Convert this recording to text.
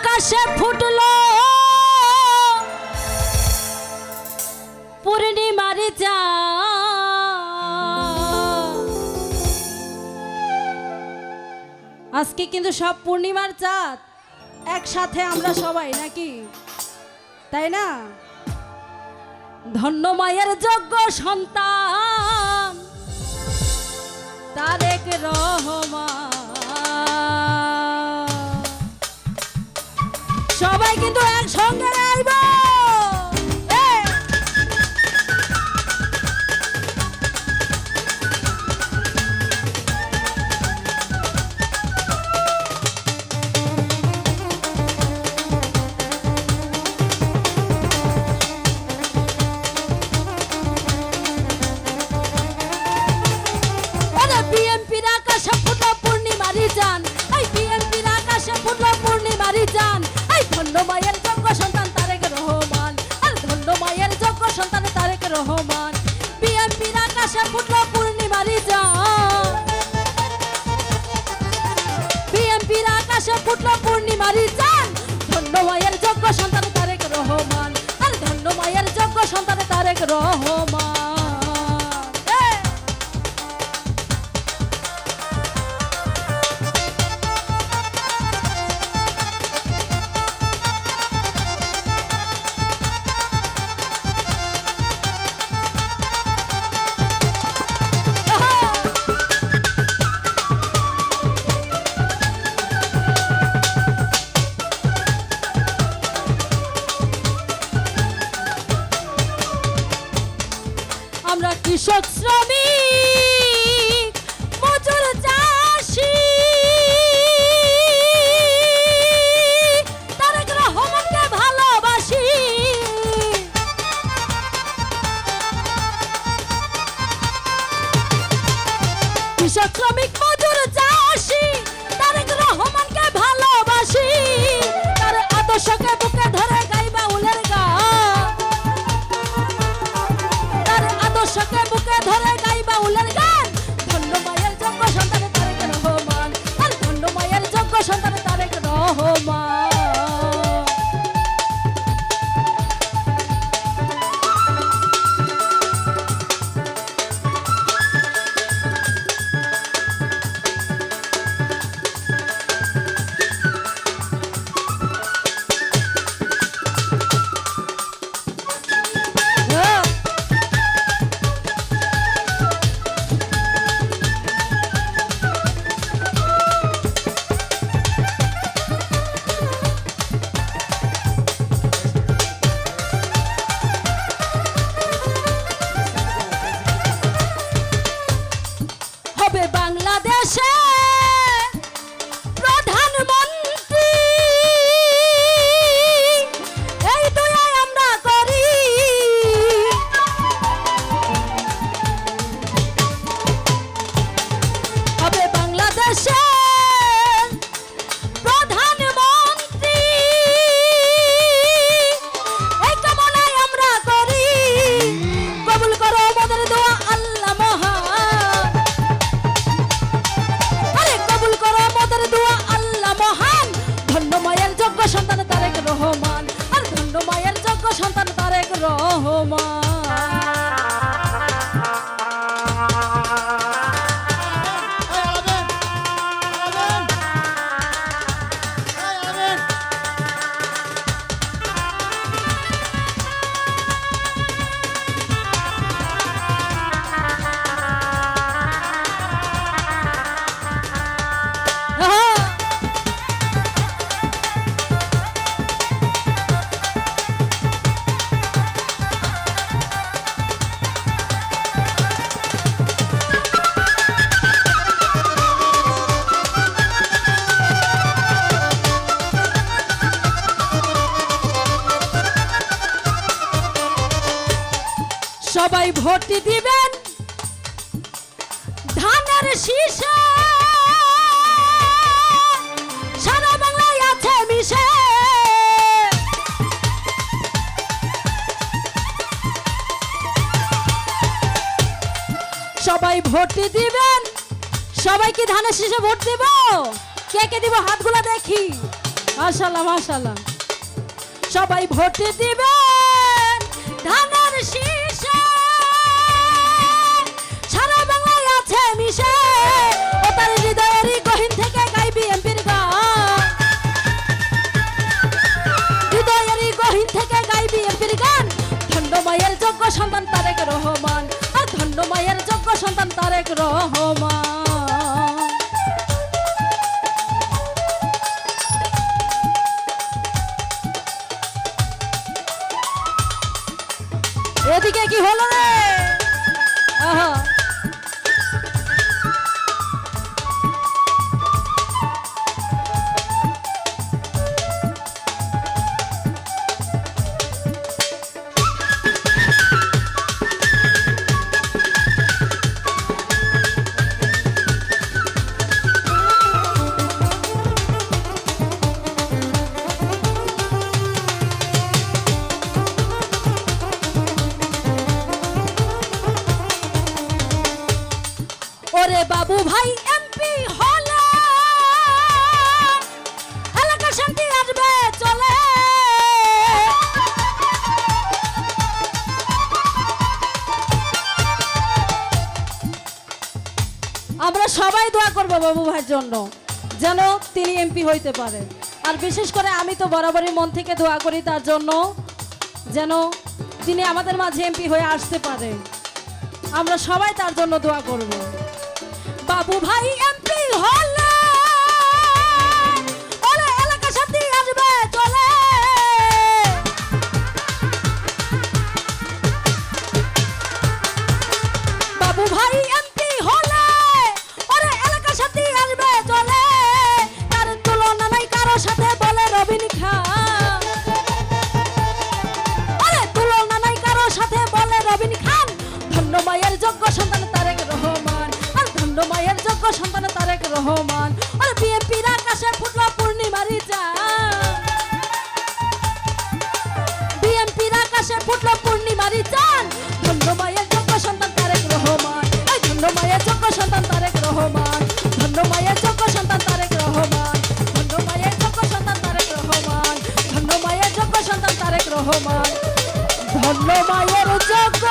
আকাশে ফুটলো। পূর্ণিমারি চা আজকে কিন্তু সব পূর্ণিমার চাঁদ। একসাথে আমরা সবাই, নাকি? তাই না? ধন্য মায়ের যোগ্য সন্তান। তারেক রহমান। সবাই কিন্তু একসঙ্গে আকাশে ফুটলো পূর্ণিমারি যান ধন্য মায়ের যোগ্য সন্তান তারেক রহমান। আর ধন্য মায়ের যোগ্য সন্তান তারেক রহমান। 民族的骄傲。হবে বাংলাদেশে। ভোট দিবেন ধানের শীষে। সারা বাংলায় আছে মিশে। সবাই ভোট দিবেন। সবাই কি ধানের শীষে ভোট দিব? কে কে দিব হাতগুলো দেখি। মাশাল্লাহ মাশাল্লাহ সবাই ভোট দিবেন। ধানের শীষে সন্তান বাবু ভাই এমপি হলে। এলাকা শান্তি আসবে, চলে। আমরা সবাই দোয়া করব বাবু ভাইয়ের জন্য, যেন তিনি এমপি হইতে পারে। আর বিশেষ করে আমি তো বরাবরই মন থেকে দোয়া করি তার জন্য, যেন তিনি আমাদের মাঝে এমপি হয়ে আসতে পারে। আমরা সবাই তার জন্য দোয়া করব। বাবু ভাই এমপি হলে। রহমান। আর বিএপির আকাশে ফুটল পূর্ণিমারি চাঁদ বিএমপির আকাশে ফুটল পূর্ণিমারি চাঁদ ধন্য মায়ের যোগ্য সন্তান তারেক রহমান। ধন্য মায়ের যোগ্য সন্তান তারেক রহমান। ধন্য মায়ের যোগ্য সন্তান তারেক রহমান। ধন্য মায়ের যোগ্য সন্তান তারেক রহমান। ধন্য মায়ের যোগ্য সন্তান তারেক রহমান। ধন্য মায়ের যোগ্য